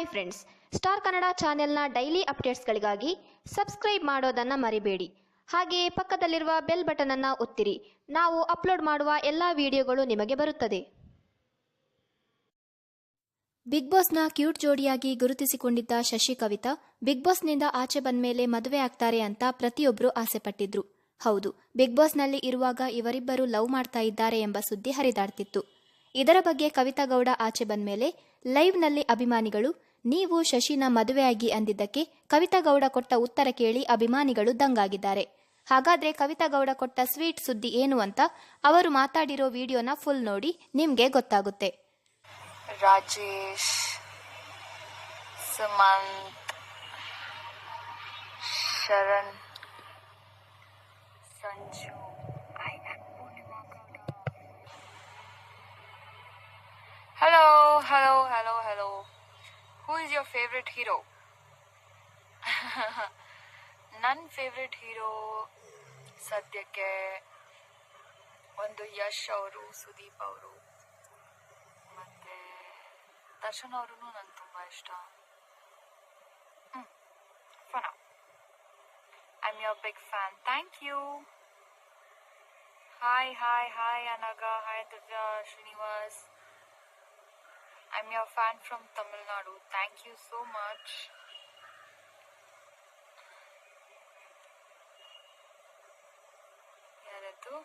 Hi friends star Kannada ಚಾನೆಲ್ನ daily ಅಪ್ಡೇಟ್ಸ್ಗಳಿಗಾಗಿ subscribe ಮಾಡೋದನ್ನು ಮರಿಬೇಡಿ. ಹಾಗೆಯೇ ಪಕ್ಕದಲ್ಲಿರುವ ಬೆಲ್ ಬಟನ್ ಅನ್ನು ಒತ್ತಿರಿ. ನಾವು ಅಪ್ಲೋಡ್ ಮಾಡುವ ಎಲ್ಲ ವಿಡಿಯೋಗಳು ನಿಮಗೆ ಬರುತ್ತದೆ. ಬಿಗ್ ಬಾಸ್ನ ಕ್ಯೂಟ್ ಜೋಡಿಯಾಗಿ ಗುರುತಿಸಿಕೊಂಡಿದ್ದ ಶಶಿ ಕವಿತಾ ಬಿಗ್ ಬಾಸ್ನಿಂದ ಆಚೆ ಬಂದ್ಮೇಲೆ ಮದುವೆ ಆಗ್ತಾರೆ ಅಂತ ಪ್ರತಿಯೊಬ್ಬರು ಆಸೆಪಟ್ಟಿದ್ರು. ಹೌದು ಬಿಗ್ ಬಾಸ್ನಲ್ಲಿ ಇರುವಾಗ ಇವರಿಬ್ಬರು ಲವ್ ಮಾಡ್ತಾ ಇದ್ದಾರೆ ಎಂಬ ಸುದ್ದಿ ಹರಿದಾಡ್ತಿತ್ತು. ಇದರ ಬಗ್ಗೆ ಕವಿತಾ ಗೌಡ ಆಚೆ ಬಂದ್ಮೇಲೆ ಲೈವ್ನಲ್ಲಿ ಅಭಿಮಾನಿಗಳು ನೀವು ಶಶಿನ ಮದುವೆಯಾಗಿ ಅಂದಿದ್ದಕ್ಕೆ ಕವಿತಾ ಗೌಡ ಕೊಟ್ಟ ಉತ್ತರ ಕೇಳಿ ಅಭಿಮಾನಿಗಳು ದಂಗಾಗಿದ್ದಾರೆ. ಹಾಗಾದ್ರೆ ಕವಿತಾ ಗೌಡ ಕೊಟ್ಟ ಸ್ವೀಟ್ ಸುದ್ದಿ ಏನು ಅಂತ ಅವರು ಮಾತಾಡಿರೋ ವಿಡಿಯೋನ ಫುಲ್ ನೋಡಿ ನಿಮ್ಗೆ ಗೊತ್ತಾಗುತ್ತೆ. Rajesh Sumanth Sharan Sanju I am Purnima Gowda hello hello hello hello who is your favourite hero ನನ್ನ ಫೇವ್ರೆಟ್ ಹೀರೋ ಸದ್ಯಕ್ಕೆ ಒಂದು ಯಶ್ ಅವರು, ಸುದೀಪ್ ಅವರು. ಮತ್ತೆ ದರ್ಶನ್ ಅವರು ನಂಗೆ ತುಂಬ ಇಷ್ಟ. ಫನ I am your big fan thank you hi hi hi ಅನಗ hi Divya Srinivas. I am your fan from Tamil Nadu thank you so much ಯಾರದ್ದು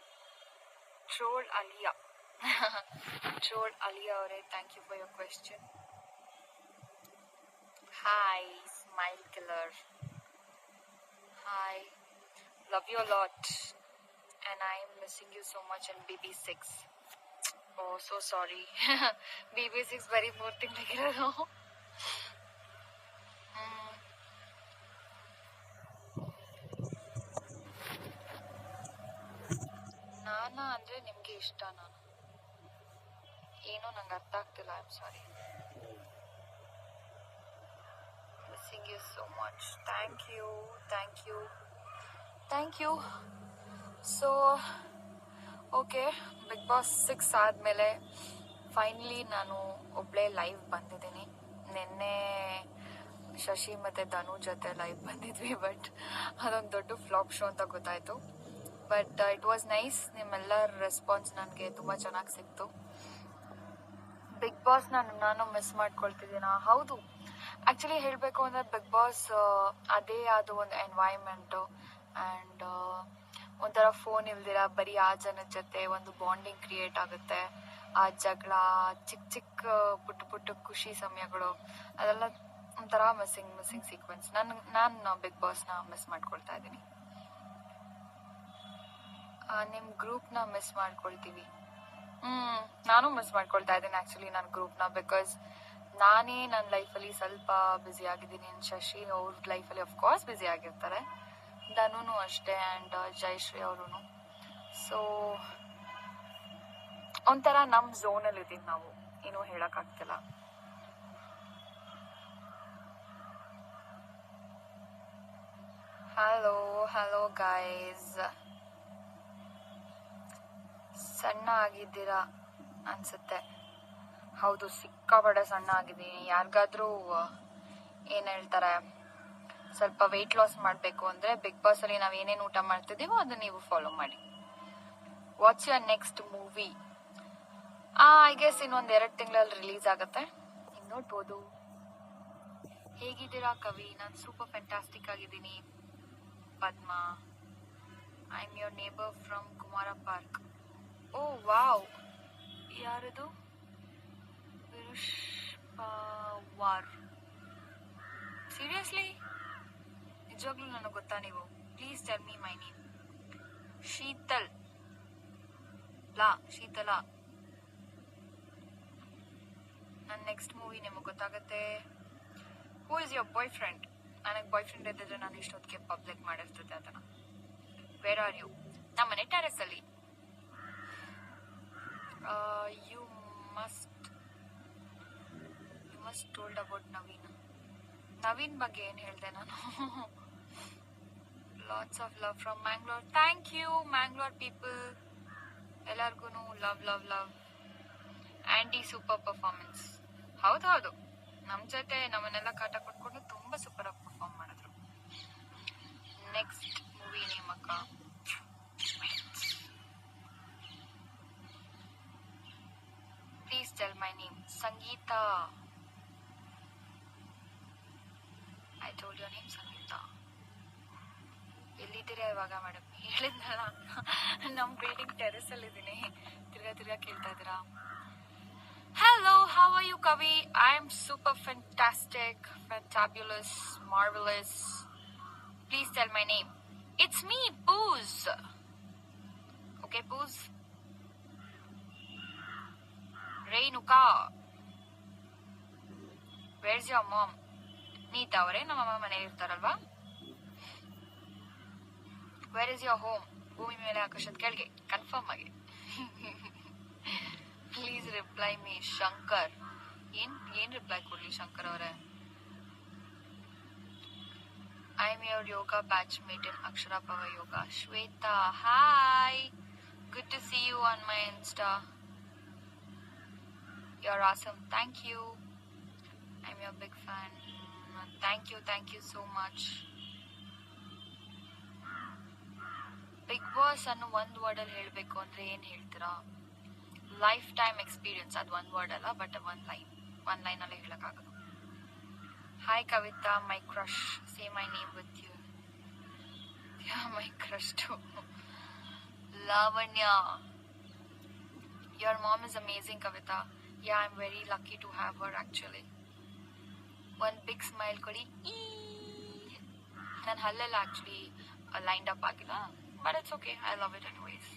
ಟ್ರೋಲ್ ಅಲಿಯಾ ಟ್ರೋಲ್ ಅಲಿಯಾ ಅವರೇ thank you for your question hi smile killer hi love you lot and I am missing you so much in BB6. Oh, so sorry. BB6 very poor thing ಆಗಿರೋದು ಹ್ಮ್. ನಾನ ಅಂದ್ರೆ ನಿಮ್ಗೆ ಇಷ್ಟ ನಾನು ಏನೋ ನಂಗೆ ಅರ್ಥ ಆಗ್ತಿಲ್ಲ I am sorry missing you so much thank you thank you thank you so okay, big boss six ಆದಮೇಲೆ ಫೈನಲಿ ನಾನು ಒಬ್ಬಳೇ ಲೈವ್ ಬಂದಿದ್ದೀನಿ. ನಿನ್ನೆ ಶಶಿ ಮತ್ತು ಧನು ಜೊತೆ ಲೈವ್ ಬಂದಿದ್ವಿ ಬಟ್ ಅದೊಂದು ದೊಡ್ಡ ಫ್ಲಾಪ್ ಶೋ ಅಂತ ಗೊತ್ತಾಯಿತು. ಬಟ್ ಇಟ್ ವಾಸ್ ನೈಸ್ ನಿಮ್ಮೆಲ್ಲರ ರೆಸ್ಪಾನ್ಸ್ ನನಗೆ ತುಂಬ ಚೆನ್ನಾಗಿ ಸಿಕ್ತು. ಬಿಗ್ ಬಾಸ್ ನಾನು ನಾನು ಮಿಸ್ ಮಾಡ್ಕೊಳ್ತಿದ್ದೀನ? ಹೌದು. ಆ್ಯಕ್ಚುಲಿ ಹೇಳಬೇಕು ಅಂದರೆ ಬಿಗ್ ಬಾಸ್ ಅದೇ ಆದ ಒಂದು ಎನ್ವೈರ್ಮೆಂಟು ಆ್ಯಂಡ್ ಒಂಥರ ಫೋನ್ ಇಲ್ದಿರ ಬರೀ ಆ ಜನದ ಜೊತೆ ಒಂದು ಬಾಂಡಿಂಗ್ ಕ್ರಿಯೇಟ್ ಆಗುತ್ತೆ. ಆ ಜಗಳ ಚಿಕ್ಕ ಚಿಕ್ಕ ಪುಟ್ಟ ಪುಟ್ಟ ಖುಷಿ ಸಮಯಗಳು, ಅದೆಲ್ಲ ಒಂಥರ ಮಿಸ್ಸಿಂಗ್ ಮಿಸ್ಸಿಂಗ್ ಸೀಕ್ವೆನ್ಸ್ ನಾನು ನಾನು ಬಿಗ್ ಬಾಸ್ನ ಮಿಸ್ ಮಾಡ್ಕೊಳ್ತಾ ಇದ್ದೀನಿ. ನಿಮ್ಮ ಗ್ರೂಪ್ನ ಮಿಸ್ ಮಾಡ್ಕೊಳ್ತೀವಿ. ಹ್ಮ್, ನಾನು ಮಿಸ್ ಮಾಡ್ಕೊಳ್ತಾ ಇದ್ದೀನಿ ಆ್ಯಕ್ಚುಲಿ ನನ್ನ ಗ್ರೂಪ್ನ ಬಿಕಾಸ್ ನಾನೇ ನನ್ನ ಲೈಫಲ್ಲಿ ಸ್ವಲ್ಪ ಬ್ಯುಸಿ ಆಗಿದ್ದೀನಿ. ಶಶಿ ಅವ್ರ ಲೈಫಲ್ಲಿ ಅಫ್ಕೋರ್ಸ್ ಬ್ಯುಸಿ ಆಗಿರ್ತಾರೆ. ಧನುನು ಅಷ್ಟೇ ಆ್ಯಂಡ್ ಜಯಶ್ರೀ ಅವರು ಸೊ ಒಂಥರ ನಮ್ಮ ಝೋನಲ್ಲಿ ಇದ್ದೀವಿ ನಾವು. ಏನೂ ಹೇಳೋಕ್ಕಾಗ್ತಿಲ್ಲ. ಹಲೋ ಹಲೋ ಗಾಯ್ಸ್ ಸಣ್ಣ ಆಗಿದ್ದೀರಾ ಅನ್ಸುತ್ತೆ. ಹೌದು, ಸಿಕ್ಕಾಪಟ್ಟೆ ಸಣ್ಣ ಆಗಿದ್ದೀನಿ. ಯಾರಿಗಾದ್ರೂ, ಏನು ಹೇಳ್ತಾರೆ? ಸ್ವಲ್ಪ ವೆಯ್ಟ್ ಲಾಸ್ ಮಾಡಬೇಕು ಅಂದರೆ ಬಿಗ್ ಅಲ್ಲಿ ನಾವು ಏನೇನು ಊಟ ಮಾಡ್ತಿದ್ದೀವೋ ಅದನ್ನ ನೀವು ಫಾಲೋ ಮಾಡಿ. What's your next movie I guess ಇನ್ನೊಂದು ಎರಡು ತಿಂಗಳಲ್ಲಿ ರಿಲೀಸ್ ಆಗುತ್ತೆ. ನೀವು ನೋಡ್ಬೋದು. ಹೇಗಿದ್ದೀರಾ ಕವಿ? ನಾನು ಸೂಪರ್ ಫ್ಯಾಂಟಾಸ್ಟಿಕ್ ಆಗಿದ್ದೀನಿ. Padma. I am your neighbour from Kumara park oh, wow. ಯಾರದು? ಸೀರಿಯಸ್ಲಿ ನಿಜವಾಗ್ಲೂ ನನಗೆ ಗೊತ್ತಾ ನೀವು? Please tell me my name Sheetal. ಲಾ, ಶೀತಲ. ನನ್ನ ನೆಕ್ಸ್ಟ್ ಮೂವಿ ನಿಮಗೆ ಗೊತ್ತಾಗುತ್ತೆ. Who is your boyfriend ನನಗೆ ಬಾಯ್ ಫ್ರೆಂಡ್ ಇದ್ದಿದ್ರೆ ನಾನು ಇಷ್ಟೊತ್ತಿಗೆ ಪಬ್ಲಿಕ್ ಮಾಡಿರ್ತಿದ್ದೆ ಅದನ್ನು. ವೇರ್ ಆರ್ ಯು ನಮ್ಮ ಮನೆ ಟೆರೆಸಲ್ಲಿ you must you must told about Naveen. Naveen ಬಗ್ಗೆ ಏನು ಹೇಳಿದೆ ನಾನು? Lots of love from Mangalore thank you Mangalore people ಎಲ್ಲರಿಗೂ love love love Andy super performance ಹೌದು ಹೌದು. ನಮ್ಮ ಜೊತೆ ನಮ್ಮನ್ನೆಲ್ಲ ಕಾಟ ಕೊಟ್ಕೊಂಡು ತುಂಬ ಸೂಪರ್ ಆಗಿ ಪರ್ಫಾರ್ಮ್ ಮಾಡಿದ್ರು. ನೆಕ್ಸ್ಟ್ ಮೂವಿ ನೇಮ್ ಅಕ್ಕ please tell my name Sangeetha I told your name Sangeetha ಎಲ್ಲಿದ್ದೀರಾ ಇವಾಗ ಮೇಡಮ್ ಹೇಳಿದ್ನಲ್ಲ ನಮ್ಮ ಬಿಲ್ಡಿಂಗ್ ಟೆರೆಸ್ ಅಲ್ಲಿ ಇದ್ದೀನಿ ತಿರ್ಗಾ ತಿರ್ಗಾ ಹೇಳ್ತಾ ಇದ್ದೀರಾ? Hello how are you Kavi? I am super fantastic fantabulous marvellous please tell my name it's me ಬೂಸ್ okay ಬೂಸ್ Renuka where's your mom Neetha ಅವರೇ? ನಮ್ಮ ಅಮ್ಮ ಮನೇಲಿ ಇರ್ತಾರಲ್ವಾ? ವೇರ್ ಇಸ್ ಯೋರ್ ಹೋಮ್ ಭೂಮಿ ಮೇಲೆ ಆಕಾಶದ ಕೆಳಗೆ. ಕನ್ಫರ್ಮ್ ಆಗಿ. ಪ್ಲೀಸ್ ರಿಪ್ಲೈ ಮೀ ಶಂಕರ್ ಏನ್ ಏನ್ ರಿಪ್ಲೈ ಕೊಡ್ಲಿ ಶಂಕರ್ ಅವರೇ? I am your yoga batchmate in Akshara ಪವ yoga Shwetha hi good to see you on my insta you are awesome thank you I am your big fan thank you thank you so much big boss ಅನ್ನು ಒಂದು ವರ್ಡಲ್ಲಿ ಹೇಳಬೇಕು ಅಂದ್ರೆ ಏನ್ ಹೇಳ್ತೀರಾ? Life time experience ಅದು ಒಂದು word ಅಲ್ಲ but one line one line ಅಲ್ಲೇ ಹೇಳಕ್ಕಾಗದು hi Kavitha my crush say my name with you my crush to Lavanya your mom is amazing Kavitha. Ya I am very lucky to have her actually ಒಂದು big smile ಕೊಡಿ. ನನ್ನ ಹಲ್ಲೆಲ್ಲ actually lined up ಆಗಿಲ್ಲ. But it's okay. I love it anyways.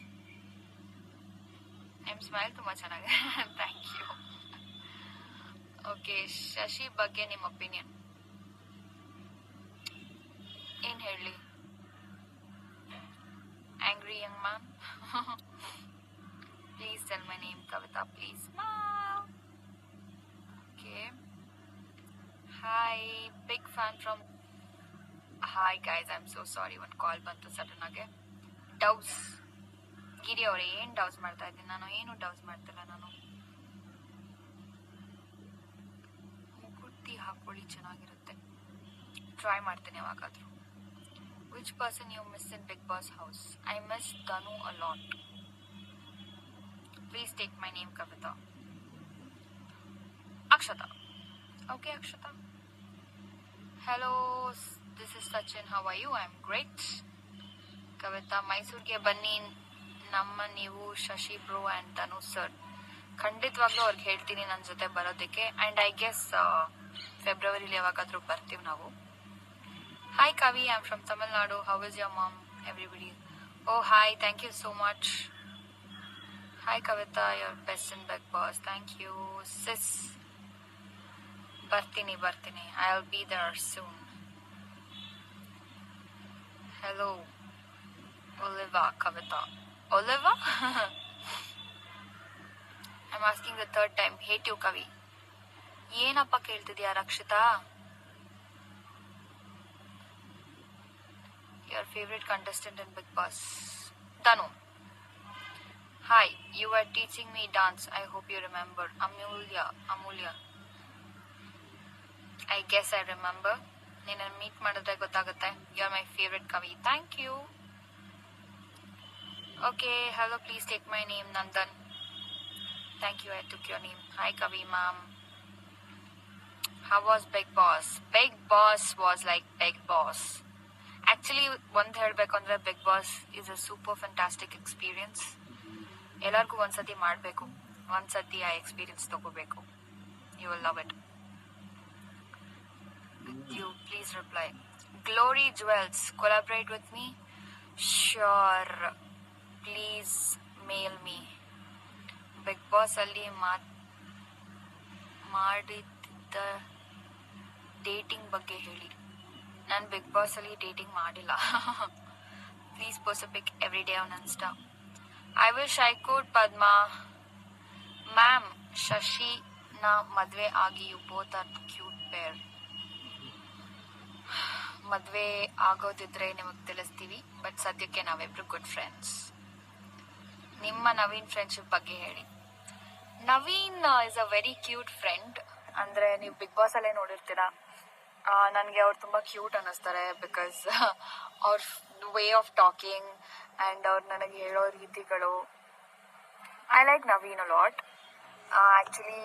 I'm smiling too much. Thank you. Okay, Shashi Baganim opinion. In Hurley. Angry young man. please tell my name, Kavita. Please smile. Okay. Hi, big fan from. Hi guys, I'm so sorry. One call, but to sudden again. ಡೌಸ್. Giri ಅವ್ರೆ ಏನ್ ಡೌಸ್ ಮಾಡ್ತಾ ಇದ್ದೀನಿ? ನಾನು ಏನು ಡೌಸ್ ಮಾಡ್ತಿಲ್ಲ ನಾನು. ಮುಗುಡ್ತಿ ಹಾಕೊಳ್ಳಿ, ಚೆನ್ನಾಗಿರುತ್ತೆ. ಟ್ರೈ ಮಾಡ್ತೀನಿ ಯಾವಾಗಾದ್ರೂ. Which person you miss in big boss house I miss Dhanu a lot please take my name Kavitha Akshatha okay Akshatha hello this is Sachin how I you I am great Kavitha ಮೈಸೂರಿಗೆ ಬನ್ನಿ ನಮ್ಮ ನೀವು Shashi bro and Dhanu sir ಖಂಡಿತವಾಗ್ಲೂ ಅವ್ರಿಗೆ ಹೇಳ್ತೀನಿ ನನ್ನ ಜೊತೆ ಬರೋದಕ್ಕೆ ಆ್ಯಂಡ್ ಐ ಗೆಸ್ ಫೆಬ್ರವರಿಲಿ ಯಾವಾಗಾದ್ರೂ ಬರ್ತೀವಿ ನಾವು hi Kavi I am from Tamil Nadu how is your mom everybody oh hi thank you so much hi Kavitha your best in big boss thank you sis ಬರ್ತೀನಿ ಬರ್ತೀನಿ I will be there soon hello Oliva Kavita. Oliva? I'm asking the third time. Hate you, Kavi. ಏನಪ್ಪ ಕೇಳ್ತಿದ್ಯಾ Rakshita your favourite contestant in Bigg Boss Dhanu hi you are teaching me dance I hope you remember Amulya Amulya I guess I remember ನಿನ್ನ meet ಮಾಡಿದ್ರೆ ಗೊತ್ತಾಗುತ್ತೆ you are my favourite Kavi thank you Okay, hello, please take my name, Nandan. Thank you, I took your name. Hi, Kavi, ma'am. How was Big Boss? Big Boss was like Big Boss. Actually ಒಂದು ಹೇಳಬೇಕು ಅಂದರೆ big boss is a super fantastic experience ಎಲ್ಲರಿಗೂ ಒಂದ್ಸತಿ ಮಾಡಬೇಕು ಒಂದ್ಸತಿ ಆ experience ತಗೋಬೇಕು you will love it you please reply glory jewels collaborate with me sure please mail me big boss ಅಲ್ಲಿ ಮಾತ್, ಮಾಡಿದ್ದ ಡೇಟಿಂಗ್ ಬಗ್ಗೆ ಹೇಳಿ. ನಾನು ಬಿಗ್ ಬಾಸ್ ಅಲ್ಲಿ ಡೇಟಿಂಗ್ ಮಾಡಿಲ್ಲ. Please post pic every day on insta I will ಶೈಕೋಟ್ Padma ma'am ಶಶಿನ ಮದುವೆ ಆಗಿ you both are cute pair ಮದುವೆ ಆಗೋದಿದ್ರೆ ನಿಮಗೆ ತಿಳಿಸ್ತೀವಿ ಬಟ್ ಸದ್ಯಕ್ಕೆ ನಾವಿಬ್ರು ಗುಡ್ ಫ್ರೆಂಡ್ಸ್ ನಿಮ್ಮ ನವೀನ್ ಫ್ರೆಂಡ್ಶಿಪ್ ಬಗ್ಗೆ ಹೇಳಿ. Naveen is a very cute friend ಅಂದರೆ ನೀವು ಬಿಗ್ ಬಾಸ್ ಅಲ್ಲೇ ನೋಡಿರ್ತೀರಾ. ನನಗೆ ಅವ್ರು ತುಂಬ ಕ್ಯೂಟ್ ಅನ್ನಿಸ್ತಾರೆ ಬಿಕಾಸ್ ಅವ್ರ ವೇ ಆಫ್ ಟಾಕಿಂಗ್ ಆ್ಯಂಡ್ ಅವ್ರು ನನಗೆ ಹೇಳೋ ರೀತಿಗಳು. I like Naveen lot actually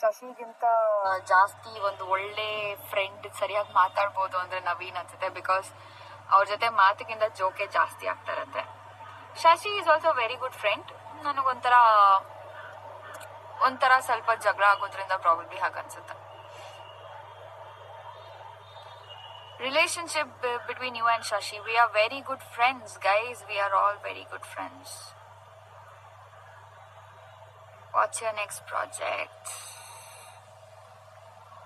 ಸಸಿಗಿಂತ ಜಾಸ್ತಿ ಒಂದು ಒಳ್ಳೆ ಫ್ರೆಂಡ್ ಸರಿಯಾಗಿ ಮಾತಾಡ್ಬೋದು ಅಂದರೆ ನವೀನ್ ಅನ್ಸುತ್ತೆ ಬಿಕಾಸ್ ಅವ್ರ ಜೊತೆ ಮಾತಿಗಿಂತ ಜೋಕೆ ಜಾಸ್ತಿ ಆಗ್ತಾ ಇರುತ್ತೆ. Shashi is also very good friend ನನಗೊಂಥರ, ಒಂಥರ ಸ್ವಲ್ಪ ಜಗಳ ಆಗೋದ್ರಿಂದ probably ಹಾಗನ್ಸುತ್ತೆ relationship between you and Shashi we are very good friends guys we are all very good friends what's your next project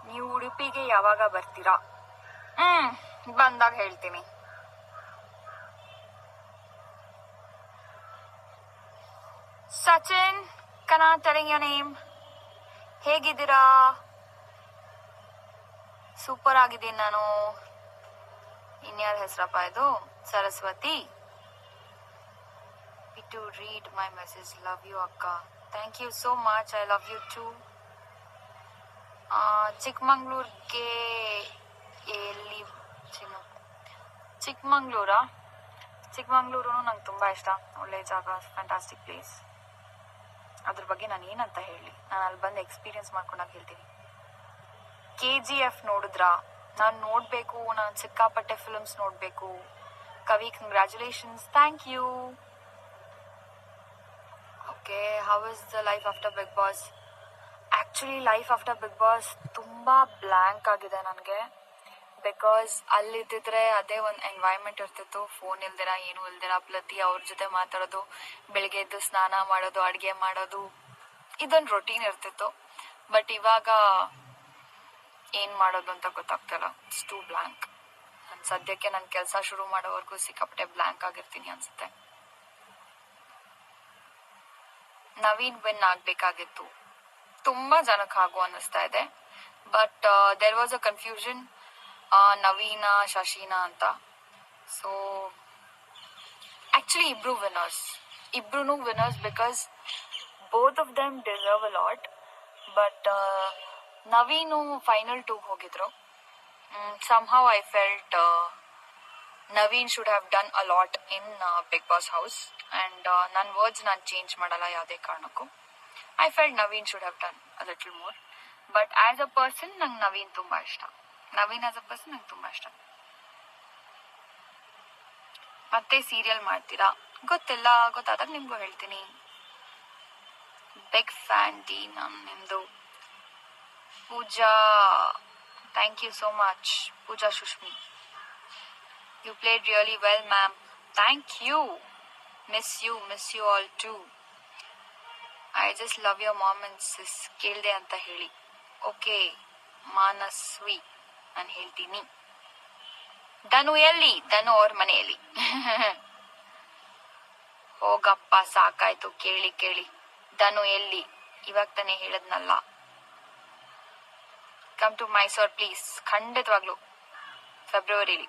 ನೀವು ಉಡುಪಿಗೆ ಯಾವಾಗ ಬರ್ತೀರಾ? ಹ್ಮ್, ಬಂದಾಗ ಹೇಳ್ತೀನಿ. ಸಚಿನ್ ಕನಾ ಟೆಲಿಂಗ್ ಯೋರ್ ನೇಮ್ ಹೇಗಿದ್ದೀರಾ? ಸೂಪರ್ ಆಗಿದ್ದೀನಿ ನಾನು. ಇನ್ಯಾರ ಹೆಸರಪ್ಪ ಇದು? Saraswathi. To read my message love you ಅಕ್ಕ. Thank you so much I love you too ಚಿಕ್ಕಮಂಗ್ಳೂರ್ಗೆ ಎಲ್ಲಿ ಚಿನ್ನು ಚಿಕ್ಕಮಂಗ್ಳೂರಾ? ಚಿಕ್ಕಮಂಗ್ಳೂರು ನಂಗೆ ತುಂಬ ಇಷ್ಟ. ಒಳ್ಳೆ ಜಾಗ ಫ್ಯಾಂಟಾಸ್ಟಿಕ್ ಪ್ಲೇಸ್ ಅದ್ರ ಬಗ್ಗೆ ನಾನು ಏನಂತ ಹೇಳಿ, ನಾನು ಅಲ್ಲಿ ಬಂದು ಎಕ್ಸ್ಪೀರಿಯನ್ಸ್ ಮಾಡ್ಕೊಂಡಾಗ ಹೇಳ್ತೀನಿ. ಕೆ ಜಿ ಎಫ್ ನೋಡಿದ್ರಾ? ನಾನು ನೋಡಬೇಕು, ನಾನು ಸಿಕ್ಕಾಪಟ್ಟೆ ಫಿಲ್ಮ್ಸ್ ನೋಡಬೇಕು. Kavi congratulations thank you okay how is the life after big boss actually life after big boss ತುಂಬ ಬ್ಲ್ಯಾಂಕ್ ಆಗಿದೆ ನನಗೆ. ಬಿಕಾಸ್ ಅಲ್ಲಿದ್ದಿದ್ರೆ ಅದೇ ಒಂದು ಎನ್ವೈರ್ಮೆಂಟ್ ಇರ್ತಿತ್ತು. ಫೋನ್ ಇಲ್ದಿರ, ಏನೂ ಇಲ್ದಿರ. ಪ್ರತಿ ಅವ್ರ ಜೊತೆ ಮಾತಾಡೋದು, ಬೆಳಿಗ್ಗೆ ಎದ್ದು ಸ್ನಾನ ಮಾಡೋದು, ಅಡುಗೆ ಮಾಡೋದು, ಇದೊಂದು ರೊಟೀನ್ ಇರ್ತಿತ್ತು. ಬಟ್ ಇವಾಗ ಏನು ಮಾಡೋದು ಅಂತ ಗೊತ್ತಾಗ್ತಿಲ್ಲ. ಇಟ್ಸ್ ಟೂ ಬ್ಲ್ಯಾಂಕ್ ನಾನು ಸದ್ಯಕ್ಕೆ ನನ್ನ ಕೆಲಸ ಶುರು ಮಾಡೋವರೆಗೂ ಸಿಕ್ಕಾಪಟ್ಟೆ ಬ್ಲ್ಯಾಂಕ್ ಆಗಿರ್ತೀನಿ ಅನ್ಸುತ್ತೆ. ನವೀನ್ ವಿನ್ ಆಗ್ಬೇಕಾಗಿತ್ತು. ತುಂಬಾ ಜನಕ್ಕೆ ಹಾಗೂ ಅನ್ನಿಸ್ತಾ ಇದೆ. But there was a confusion ನವೀನ, ಶಶಿನಾ ಅಂತ. ಸೊ ಆ್ಯಕ್ಚುಲಿ ಇಬ್ರು ವಿನ್ನರ್ಸ್ ಇಬ್ರು winners because both of them deserve a lot but Naveen final two ಹೋಗಿದ್ರು. Somehow I felt Naveen should have done a lot in big boss house and ನನ್ನ words ನಾನು change ಮಾಡಲ್ಲ ಯಾವುದೇ ಕಾರಣಕ್ಕೂ. I felt Naveen should have done a little more but as a person ನಂಗೆ ನವೀನ್ ತುಂಬ ಇಷ್ಟ. Naveen as a person ನಂಗೆ ತುಂಬ ಇಷ್ಟ. ಮತ್ತೆ ಸೀರಿಯಲ್ ಮಾಡ್ತೀರಾ? ಗೊತ್ತಿಲ್ಲ, ಗೊತ್ತಾದಾಗ ನಿಮ್ಗೂ ಹೇಳ್ತೀನಿ. ಬಿಗ್ ಫ್ಯಾನ್ ಡಿ ನಾನು ನಿಮ್ಮದು Pooja thank you so much Pooja Sushmi. You played really well ma'am thank you miss you miss you all too I just love your mom and sis ಕೇಳ್ದೆ ಅಂತ ಹೇಳಿ. ಓಕೆ ಮಾನಸ್ವಿ. ನಾನು ಹೇಳ್ತೀನಿ. ದನು ಎಲ್ಲಿ? ದನು ಅವ್ರ ಮನೆಯಲ್ಲಿ. ಹೋಗಪ್ಪ ಸಾಕಾಯ್ತು ಕೇಳಿ ಕೇಳಿ. ದನು ಎಲ್ಲಿ? ಇವಾಗ ತಾನೇ ಹೇಳದ್ನಲ್ಲ. ಕಮ್ ಟು ಮೈಸೂರ್ ಪ್ಲೀಸ್ ಖಂಡಿತವಾಗ್ಲು ಫೆಬ್ರವರಿಲಿ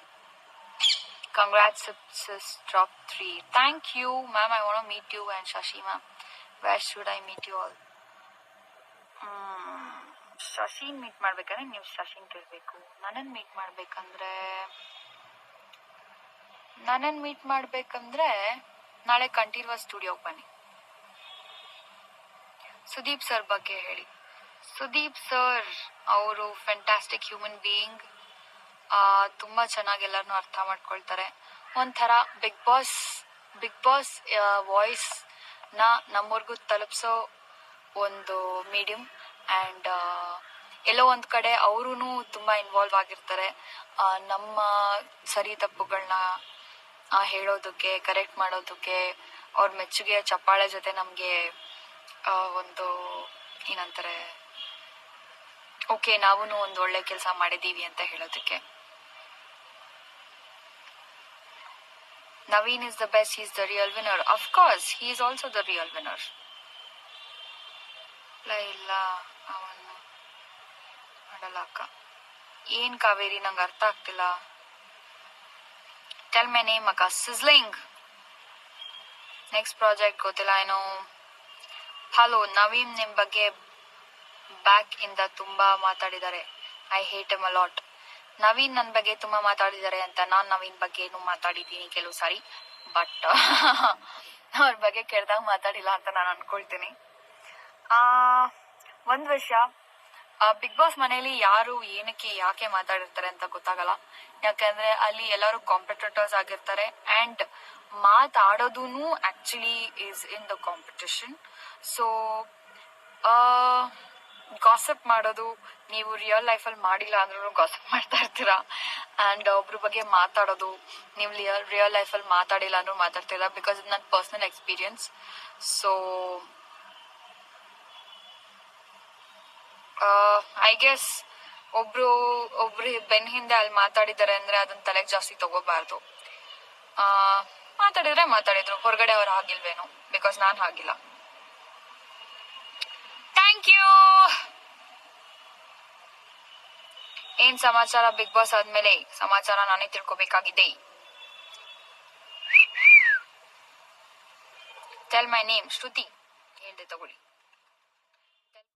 congrats drop three thank you ma'am I want meet you and Shashi ma'am Shashi, should Where meet you all Shashin meet ಮಾಡ್ಬೇಕಂದ್ರೆ ನೀವು ಶಶಿನ್ ಕೇಳಬೇಕು. ನನ್ನನ್ನು ಮೀಟ್ ಮಾಡ್ಬೇಕಂದ್ರೆ ನನ್ನನ್ನು ಮೀಟ್ ಮಾಡ್ಬೇಕಂದ್ರೆ ನಾಳೆ ಕಂಠೀರ್ವ ಸ್ಟುಡಿಯೋ ಬನ್ನಿ. ಸುದೀಪ್ ಸರ್ ಬಗ್ಗೆ ಹೇಳಿ. ಸುದೀಪ್ ಸರ್ ಅವರು ಫ್ಯಾಂಟಾಸ್ಟಿಕ್ ಹ್ಯೂಮನ್ ಬೀಯಿಂಗ್ ತುಂಬ ಚೆನ್ನಾಗಿ ಎಲ್ಲರನ್ನೂ ಅರ್ಥ ಮಾಡ್ಕೊಳ್ತಾರೆ. ಒಂಥರ ಬಿಗ್ ಬಾಸ್ ಬಿಗ್ ಬಾಸ್ ವಾಯ್ಸ್ನ ನಮ್ಮವ್ರಿಗೂ ತಲುಪಿಸೋ ಒಂದು ಮೀಡಿಯಮ್ ಆ್ಯಂಡ್ ಎಲ್ಲೋ ಒಂದು ಕಡೆ ಅವರೂ ತುಂಬ ಇನ್ವಾಲ್ವ್ ಆಗಿರ್ತಾರೆ. ನಮ್ಮ ಸರಿ ತಪ್ಪುಗಳನ್ನ ಹೇಳೋದಕ್ಕೆ ಕರೆಕ್ಟ್ ಮಾಡೋದಕ್ಕೆ ಅವ್ರ ಮೆಚ್ಚುಗೆಯ ಚಪ್ಪಾಳೆ ಜೊತೆ ನಮಗೆ ಒಂದು ಏನಂತಾರೆ ಓಕೆ ನಾವೂ ಒಂದು ಒಳ್ಳೆ ಕೆಲಸ ಮಾಡಿದ್ದೀವಿ ಅಂತ ಹೇಳೋದಕ್ಕೆ. Naveen is the best is the real winner of course course, is also the real real winner. ಇಲ್ಲ ಅವನು ಮಾಡಲ್ಲ ಅಕ್ಕ ಏನ್ ಕಾವೇರಿ? ನಂಗೆ ಅರ್ಥ ಆಗ್ತಿಲ್ಲ. ಟೆಲ್ ಮೈ ನೇಮ್ ಅಕ್ಕ. ಸಿಸ್ಲಿಂಗ್ ನೆಕ್ಸ್ಟ್ ಪ್ರಾಜೆಕ್ಟ್ ಗೊತ್ತಿಲ್ಲ ಏನೋ? ಹಲೋ ನವೀನ್ ನಿಮ್ಮ ಬಗ್ಗೆ ಬ್ಯಾಕ್ ಇಂದ ತುಂಬಾ ಮಾತಾಡಿದ್ದಾರೆ. I hate M allot Naveen ನನ್ನ ಬಗ್ಗೆ ತುಂಬಾ ಮಾತಾಡಿದ್ದಾರೆ ಅಂತ ನಾನ್ ನವೀನ್ ಬಗ್ಗೆ ಏನು ಮಾತಾಡಿದ್ದೀನಿ ಕೆಲವು ಸಾರಿ. ಬಟ್ ಅವ್ರ ಬಗ್ಗೆ ಕೆಡ್ದಾಗ ಮಾತಾಡಿಲ್ಲ ಅಂತ ನಾನು ಅನ್ಕೊಳ್ತೀನಿ. ಒಂದ್ ವರ್ಷ ಬಿಗ್ ಬಾಸ್ ಮನೆಯಲ್ಲಿ ಯಾರು, ಏನಕ್ಕೆ, ಯಾಕೆ ಮಾತಾಡಿರ್ತಾರೆ ಅಂತ ಗೊತ್ತಾಗಲ್ಲ. ಯಾಕಂದ್ರೆ ಅಲ್ಲಿ ಎಲ್ಲರೂ ಕಾಂಪಿಟೇಟರ್ಸ್ ಆಗಿರ್ತಾರೆ and ಮಾತಾಡೋದೂ actually is in the competition so gossip ಮಾಡೋದು, ನೀವು ರಿಯಲ್ ಲೈಫಲ್ಲಿ ಮಾಡಿಲ್ಲ ಅಂದ್ರೂ ಗಾಸಪ್ ಮಾಡ್ತಾ ಇರ್ತೀರಾ? ಅಂಡ್ ಒಬ್ರ ಬಗ್ಗೆ ಮಾತಾಡೋದು, ನೀವು ರಿಯಲ್ ಲೈಫಲ್ಲಿ ಮಾತಾಡಿಲ್ಲ ಅಂದ್ರೂ ಮಾತಾಡ್ತಿಲ್ಲ ಬಿಕಾಸ್ ಇದು ನನ್ನ personal experience so I guess ಒಬ್ರು ಒಬ್ರು ಬೆನ್ ಹಿಂದೆ ಅಲ್ಲಿ ಮಾತಾಡಿದ್ದಾರೆ ಅಂದ್ರೆ ಅದನ್ನ ತಲೆಗೆ ಜಾಸ್ತಿ ತಗೋಬಾರ್ದು. ಮಾತಾಡಿದ್ರೆ ಮಾತಾಡಿದ್ರು. ಹೊರಗಡೆ ಅವ್ರು ಆಗಿಲ್ವೇನೋ? ಬಿಕಾಸ್ ನಾನ್ ಹಾಗಿಲ್ಲ ಥ್ಯಾಂಕ್ ಯು ಏನ್ ಸಮಾಚಾರ ಬಿಗ್ ಬಾಸ್ ಆದ್ಮೇಲೆ? ಸಮಾಚಾರ ನಾನೇ ತಿಳ್ಕೊಬೇಕಾಗಿದೆ. ಟೆಲ್ ಮೈ ನೇಮ್ ಶ್ರುತಿ. ಹೇಳ್ದೆ ತಗೊಳ್ಳಿ.